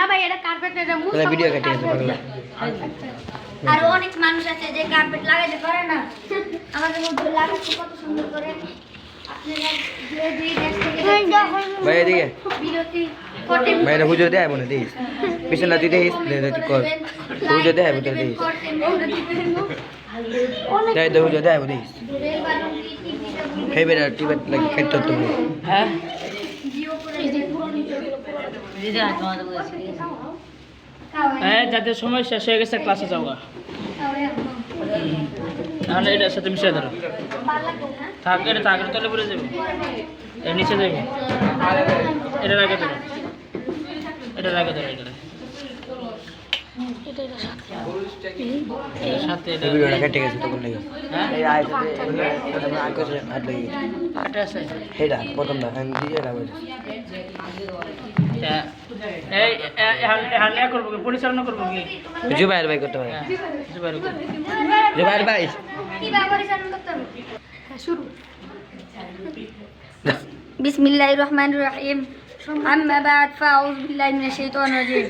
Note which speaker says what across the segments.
Speaker 1: ভাই এটা কার্পেট এটা
Speaker 2: তাহলে ভিডিও কেটে গেছে বাংলা
Speaker 1: আর অনেক মানুষ আছে যে কার্পেট লাগাতে পারে না। আমাদের মধ্যে লাগাচ্ছে কত সুন্দর করে।
Speaker 2: ভাই এদিকে। ভাই এটা হুজুর দেয় মনে দিস পিছনে তুই দেখিস দে দে তুই কর। হুজুর দেয় বোধ দিস দেয় দে হুজুর দেয় দিস খাইবে না লাগে খাইতে তো
Speaker 3: হ্যাঁ। হ্যাঁ যাদের সময় শেষ হয়ে গেছে ক্লাসে যাওয়া তাহলে এটার সাথে মিশে ধরো। থাক, এটা থাক এটা তলে পড়ে যাবে। এটা নিচে যাবে। এটা রাখে ধরো। এটা রাখে ধরো এটা
Speaker 2: জুবাইর ভাই করতে পারে।
Speaker 3: জুবাইর
Speaker 2: ভাই।
Speaker 1: হ্যাঁ, শুরু। বিসমিল্লাহির রহমানির রহিম। আম্মা বাদ ফাউজ বিল্লাহি মিনাশ শাইতানির রাজিম।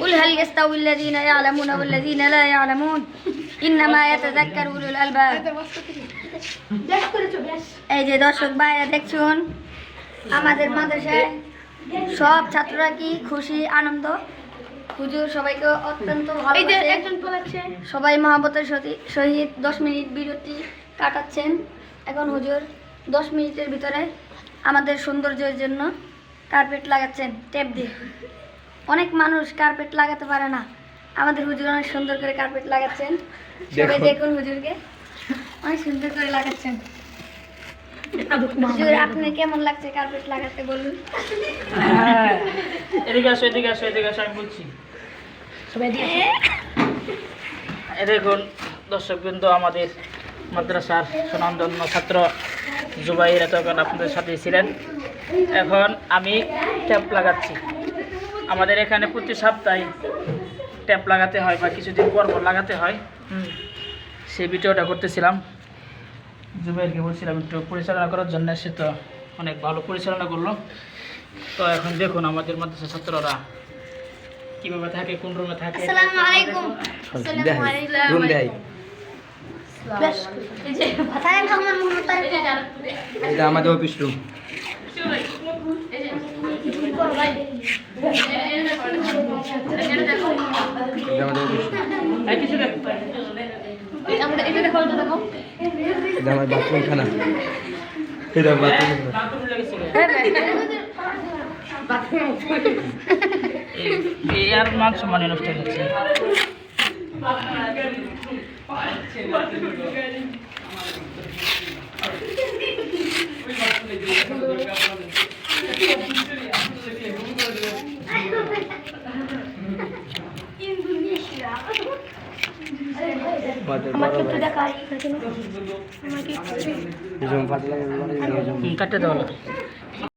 Speaker 1: قل هل يستوي الذين يعلمون والذين لا يعلمون إنما يتذكر أولو الألباب এই যে দর্শক ভাইরা দেখছুন আমাদের মাদ্রাসায় সব ছাত্ররা কি খুশি আনন্দ হুজুর সবাইকে অত্যন্ত ভালো একজন সবাই মহাবতের সতি- সহিত দশ মিনিট বিরতি কাটাচ্ছেন এখন হুজুর দশ মিনিটের ভিতরে আমাদের সৌন্দর্যের জন্য কার্পেট লাগাচ্ছেন টেপ দিয়ে অনেক মানুষ কার্পেট লাগাতে পারে না। আমাদের হুজুর অনেক সুন্দর করে কার্পেট লাগাচ্ছেন। সবাই
Speaker 2: দেখুন।
Speaker 1: হুজুরকে। অনেক সুন্দর করে লাগাচ্ছেন। হুজুর আপনি কেমন লাগছে কার্পেট লাগাতে বলুন।
Speaker 3: হ্যাঁ এদিকে আসো এদিকে আসো এদিকে আসো আমি বলছি। এ দেখুন দর্শক বিন্দু আমাদের মাদ্রাসার সুনামধন্য ছাত্র জুবাইর এতক্ষণ আপনাদের সাথে ছিলেন। এখন আমি ট্যাপ লাগাচ্ছি। আমাদের এখানে প্রতি সপ্তাহে ট্যাপ লাগাতে হয় বা কিছুদিন পর পর লাগাতে হয়। হুম, সেই ভিডিওটা করতেছিলাম। জুবাইরকে বলছিলাম একটু পরিচালনা করার জন্য সে তো অনেক ভালো পরিচালনা করল। তো এখন দেখুন আমাদের মাদ্রাসা ছাত্ররা কীভাবে থাকে কোন রুমে থাকে
Speaker 1: আসসালামু আলাইকুম।
Speaker 2: আমাদের অফিস রুম আমাদের অফিস আমার বাথরুম খানা এটা বাথরুম
Speaker 3: আর মান সম্মান নষ্ট হয়ে যাচ্ছে
Speaker 2: আমাদের বড়